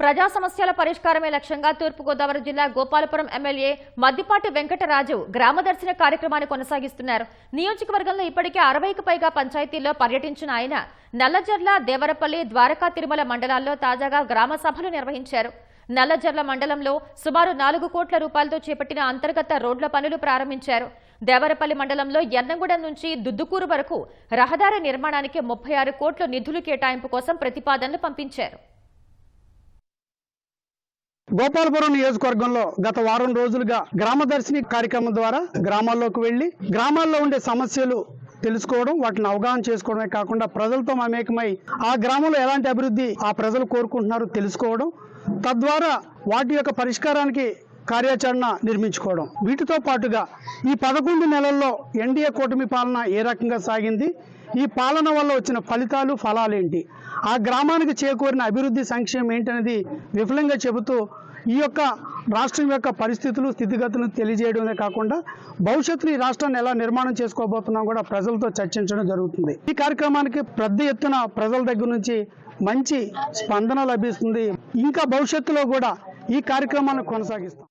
ప్రజా సమస్యల పరిష్కారమే లక్ష్యంగా తూర్పుగోదావరి జిల్లా గోపాలపురం ఎమ్మెల్యే మద్దిపాటి వెంకటరాజు గ్రామదర్శన కార్యక్రమాన్ని కొనసాగిస్తున్నారు. నియోజకవర్గంలో ఇప్పటికే అరవైకి పైగా పంచాయతీల్లో పర్యటించిన ఆయన నల్లజర్ల దేవరపల్లి ద్వారకా తిరుమల మండలాల్లో తాజాగా గ్రామ సభలు నిర్వహించారు. నల్లజర్ల మండలంలో సుమారు నాలుగు కోట్ల రూపాయలతో చేపట్టిన అంతర్గత రోడ్ల పనులు ప్రారంభించారు. దేవరపల్లి మండలంలో ఎర్నంగూడెం నుంచి దుద్దుకూరు వరకు రహదారి నిర్మాణానికి ముప్పై ఆరు కోట్ల నిధులు కేటాయింపు కోసం ప్రతిపాదనలు పంపించారు. గోపాలపురం నియోజకవర్గంలో గత వారం రోజులుగా గ్రామదర్శిని కార్యక్రమం ద్వారా గ్రామాల్లోకి వెళ్ళి గ్రామాల్లో ఉండే సమస్యలు తెలుసుకోవడం వాటిని అవగాహన చేసుకోవడమే కాకుండా ప్రజలతో మమేకమై ఆ గ్రామంలో ఎలాంటి అభివృద్ధి ఆ ప్రజలు కోరుకుంటున్నారో తెలుసుకోవడం తద్వారా వాటి యొక్క పరిష్కారానికి కార్యాచరణ నిర్మించుకోవడం. వీటితో పాటుగా ఈ పదకొండు నెలల్లో ఎన్డీఏ కూటమి పాలన ఏ రకంగా సాగింది? ఈ పాలన వల్ల వచ్చిన ఫలితాలు ఫలాలేంటి? ఆ గ్రామానికి చేకూరిన అభివృద్ధి సంక్షేమం ఏంటనేది విఫలంగా చెబుతూ ఈ యొక్క రాష్ట్రం యొక్క పరిస్థితులు స్థితిగతులను తెలియజేయడమే కాకుండా భవిష్యత్తులో ఈ రాష్ట్రాన్ని ఎలా నిర్మాణం చేసుకోబోతున్నాం కూడా ప్రజలతో చర్చించడం జరుగుతుంది. ఈ కార్యక్రమానికి పెద్ద ఎత్తున ప్రజల దగ్గర నుంచి మంచి స్పందన లభిస్తుంది. ఇంకా భవిష్యత్తులో కూడా ఈ కార్యక్రమాలను కొనసాగిస్తాం.